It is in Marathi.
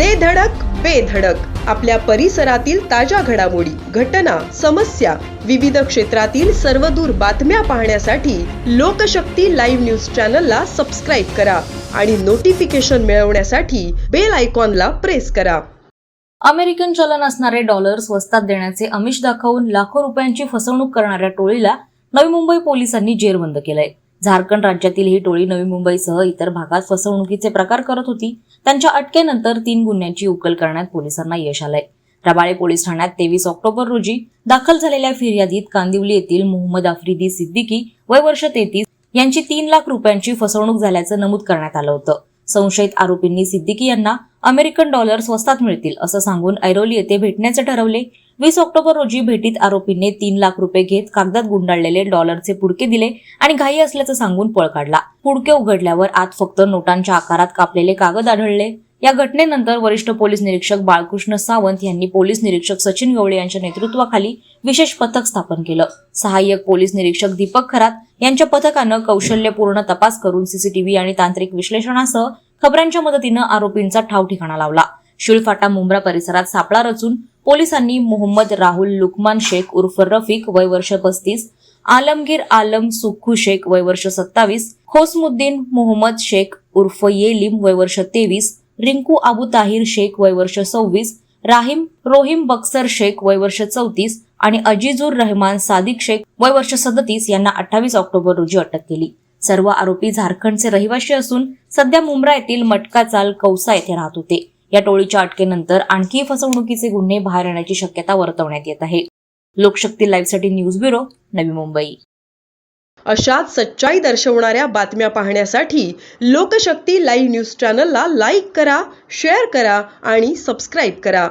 दे धडक बेधडक आपल्या परिसरातील ताज्या घडामोडी घटना समस्या विविध क्षेत्रातील सर्वदूर बातम्या पाहण्यासाठी लोकशक्ती लाईव्ह न्यूज चॅनलला सबस्क्राईब करा आणि नोटिफिकेशन मिळवण्यासाठी बेल आयकॉनला प्रेस करा. अमेरिकन चलन असणारे डॉलर स्वस्तात देण्याचे आमिष दाखवून लाखो रुपयांची फसवणूक करणाऱ्या टोळीला नवी मुंबई पोलिसांनी जेरबंद केलंय. झारखंड राज्यातील ही टोळी नवी मुंबईसह इतर भागात फसवणुकीचे प्रकार करत होती. त्यांच्या अटकेनंतर तीन गुन्ह्यांची उकल करण्यात पोलिसांना यश आलंय. रबाळे पोलीस ठाण्यात तेवीस ऑक्टोबर रोजी दाखल झालेल्या फिर्यादीत कांदिवली येथील मोहम्मद आफ्रिदी सिद्दीकी वय वर्ष तेहतीस यांची तीन लाख रुपयांची फसवणूक झाल्याचं नमूद करण्यात आलं होतं. संशयित आरोपींनी सिद्दीकी यांना अमेरिकन डॉलर स्वस्तात मिळतील असं सांगून ऐरोली येथे भेटण्याचे ठरवले. वीस ऑक्टोबर रोजी भेटीत आरोपींनी तीन लाख रुपये घेत कागदात गुंडाळलेले डॉलरचे पुडके दिले आणि घाई असल्याचं सांगून पळ काढला. पुडके उघडल्यावर आत फक्त नोटांच्या आकारात कापलेले कागद आढळले. या घटनेनंतर वरिष्ठ पोलीस निरीक्षक बाळकृष्ण सावंत यांनी पोलीस निरीक्षक सचिन गवळे यांच्या नेतृत्वाखाली विशेष पथक स्थापन केलं. सहाय्यक पोलीस निरीक्षक दीपक खरात यांच्या पथकानं कौशल्यपूर्ण तपास करून सीसीटीव्ही आणि तांत्रिक विश्लेषणासह खबरांच्या मदतीनं आरोपींचा ठाव ठिकाणा लावला. शिळफाटा मुंब्रा परिसरात सापळा रचून पोलिसांनी मोहम्मद राहुल लुकमान शेख उर्फ रफिक वय वर्ष पस्तीस आलमगीर आलम सुख्खू शेख वय वर्ष सत्तावीस खोसमुद्दीन मोहम्मद शेख उर्फ येलिम वय वर्ष तेवीस रिंकू अबू ताहिर शेख वय वर्ष सव्वीस राहिम रोहिम बक्सर शेख वय वर्ष चौतीस आणि अजिजुर रहमान सादिक शेख वय वर्ष सदतीस यांना अठ्ठावीस ऑक्टोबर रोजी अटक केली. सर्व आरोपी झारखंडचे रहिवासी असून सध्या मुंब्रा येथील मटका चाल कौसा येथे राहत होते. या टोळीच्या अटकेनंतर आणखी फसवणुकीचे गुन्हे बाहेर येण्याची शक्यता वर्तवण्यात येत आहे. लोकशक्ती लाईव्हसाठी न्यूज ब्युरो नवी मुंबई. अशाच सच्चाई दर्शवणाऱ्या बातम्या पाहण्यासाठी लोकशक्ती लाईव्ह न्यूज चॅनलला लाईक करा शेअर करा आणि सबस्क्राईब करा.